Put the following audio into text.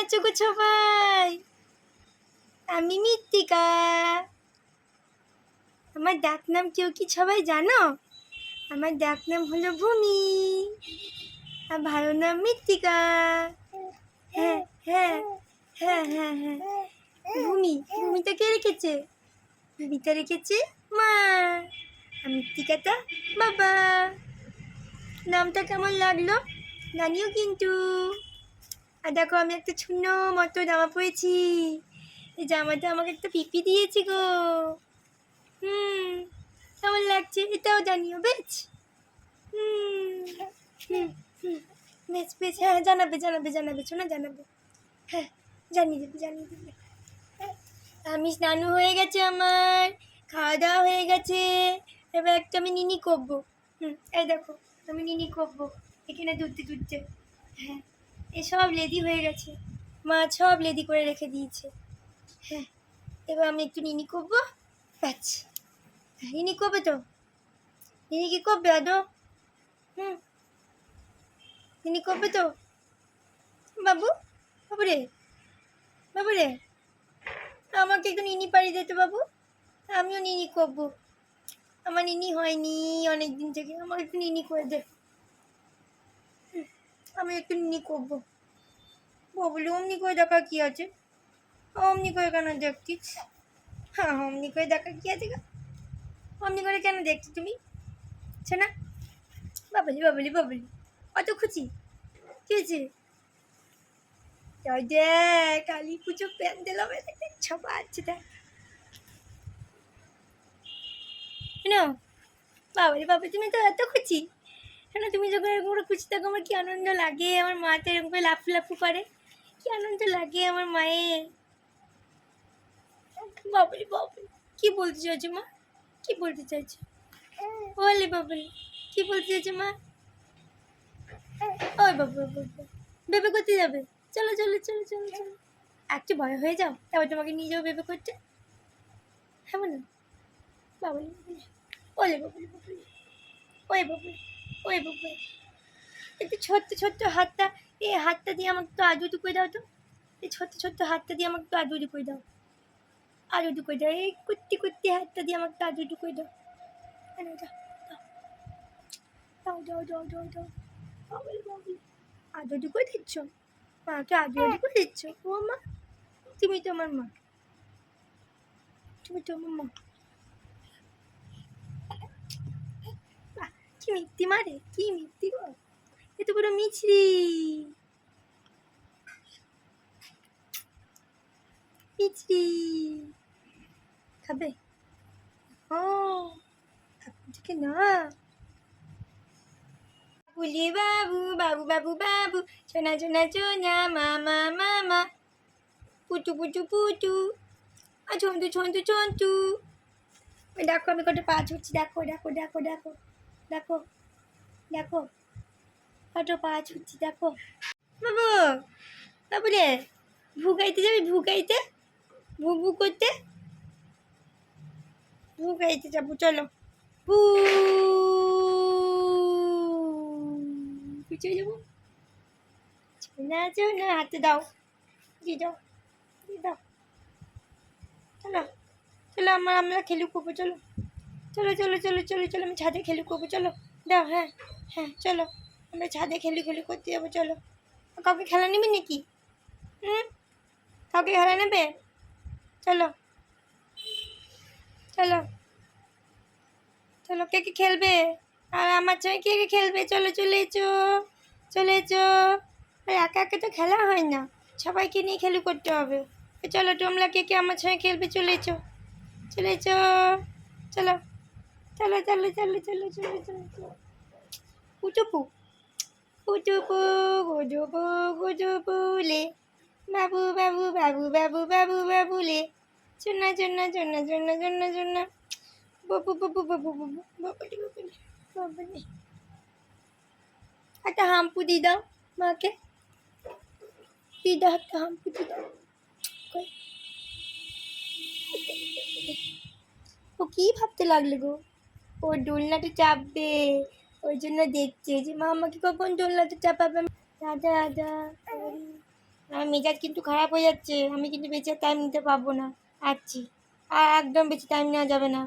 আছো গো সবাই আমি মৃত্তিকা। আমার ডাক নাম কেউ কি সবাই জানো? আমার ডাক নাম হলো ভূমি। আর ভালো নাম মৃত্তিকা। হ্যাঁ হ্যাঁ হ্যাঁ হ্যাঁ হ্যাঁ। ভূমি ভূমিটা কে রেখেছে। ভূমিটা রেখেছে মা। আর মৃত্তিকাটা বাবা। নামটা কেমন লাগল জানিও কিন্তু। আর দেখো, আমি একটা ছুন্ন মতো জামা পরেছি। এই জামাটা আমাকে একটা পিপি দিয়েছি গো। হুম, কেমন লাগছে? এটাও জানিও, বেশ? হুম হুম হুম, বেশ বেশ হ্যাঁ জানাবে জানাবে জানাবে, শোনা, জানাবে। হ্যাঁ জানিয়ে দেবে জানিয়ে দেবে। আমি স্নানও হয়ে গেছে আমার খাওয়া দাওয়া হয়ে গেছে। এবার একটা আমি নিনি করব। হুম, এই দেখো, আমি নিনি করব। এখানে দুধতে দুধতে হ্যাঁ। এসব লেদি হয়ে গেছে। মা সব লেদি করে রেখে দিয়েছে। হ্যাঁ এবার আমি একটু নিনি করব। ব্যাস। নিনি করবে তো? নিনি কি করবে, আদৌ? হুম। নিনি করবে তো? বাবু বাবু রে বাবু রে। আমাকে একটু নিনি পাড়ি দে তো বাবু। আমিও নিনি করব। আমার নিনি হয়নি অনেক দিন থেকে। আমার একটু নিনি করে দে। আমি একটু নিনি করব। বাবুলি অমনি করে দেখা কি আছে? অমনি করে কেন দেখছি হ্যাঁ অমনি করে দেখা কি আছে গো? অমনি করে কেন দেখছি তুমি? না বাবলি বাবলি বাবলি, অত খুশি? কি হয়েছে? দেখ, কালী পুজো প্যান্ডেল হবে ছপা আছে, দেখ। না বাবা তুমি তো এত খুশি? কেন তুমি যখন এরকম করে খুশি থাকো আমার কি আনন্দ লাগে? আমার মা তো এরকম করে লাফু লাফু করে। কি আনন্দ লাগে আমার মায়ের বাবারে বাবারে কি বলতে চাইছো মা? কি বলতে চাইছো? বলে বাবারে কি বলতে চাইছো মা? ওই বাবু বাবু বেবে করতে যাবে। চলো চলো চলো চলো চলো। একটু ভয় হয়ে যাও, তারপর তোমাকে নিয়ে যাও বেবে করতে। হ্যাঁ বলো। বাবুলি ওলে বাবুলি বাবুলি। ওই বাবুলি। ওই বাবুলি একটু ছোট্ট ছোট্ট হাতটা, এই হাতটা দিয়ে আমাকে একটু আজুটু করে দাও তো। এই ছোট্ট ছোট্ট হাতটা দিয়ে আমাকে একটু আজুটু করে দাও। আজুটু করে দাও। এই কুত্তি কুত্তি হাতটা দিয়ে আমাকে একটু আজুটু করে দাও। দাও দাও। দাও দাও দাও আজুটু করে দিচ্ছ? মাকে আজুটু করে দিচ্ছ? ও মা, তুমি তো আমার মা। তুমি তো আমার মা। কি মিথ্যি মারে? কি মিথ্যি গো? এ তো পুরো মিছরি। মিছরি। খাবে? ও না। বলি বাবু বাবু বাবু বাবু, সোনা সোনা সোনা মামা মামা পুটু পুটু পুটু। আর ছন্তু ছন্তু ছন্তু। ওই দেখো আমি কত পা ছুটছি, দেখো দেখো দেখো দেখো। দেখো দেখো। কত পা ছুটছি, দেখো। বাবু বাবু রে, ভুগাইতে যাবি, ভুগাইতে? ভু ভু করতে? ভুগাইতে যাব, চলো। ভু, পিছিয়ে যাব। না না, হাতে দাও। দিয়ে দাও দিয়ে দাও চলো চলো, আমরা আমরা খেলু চলো। চলো চলো চলো চলো চলো, আমি ছাদে খেলি করব, চলো। দাও হ্যাঁ হ্যাঁ চলো। আমরা ছাদে খেলি খেলি করতে যাব, চলো। কাউকে খেলা নেবে নাকি? হুম? কাউকে খেলা নেবে? চলো। চলো। চলো, কে কে খেলবে? আর আমার সঙ্গে কে কে খেলবে? চলো, চলে এসো। চলে এসো। আর, একা একা তো খেলা হয় না। সবাইকে নিয়ে খেলি করতে হবে। চলো, তোমরা কে কে আমার সঙ্গে খেলবে? চলে এসো। চলে এসো। চলো। চলো চলো চলো চলো চলো চলো চলো। উঠুপু উঠুপু গুজুপু গুজুপুলে বাবু বাবু বাবু বাবু বাবু বাবুলে চুনা চুনা চুনা চুনা চুনা চুনা। বাবু বাবু বাবু বাবু বাবালি বাবালি বাবালি একটা হাম্পু দি দাও মাকে। দি দাও একটা হাম্পু দি দাও? ও কি ভাবতে লাগল গো? ও দোলনাটা চাপবে। ওই জন্য দেখছে যে, মা আমাকে কখন দোলনাটা চাপাবে? দাদা দাদা আমার মেজাজ কিন্তু খারাপ হয়ে যাচ্ছে। আমি কিন্তু বেঁচে টাইম নিতে পারব না। আসছি আর একদম বেশি টাইম নেওয়া যাবে না।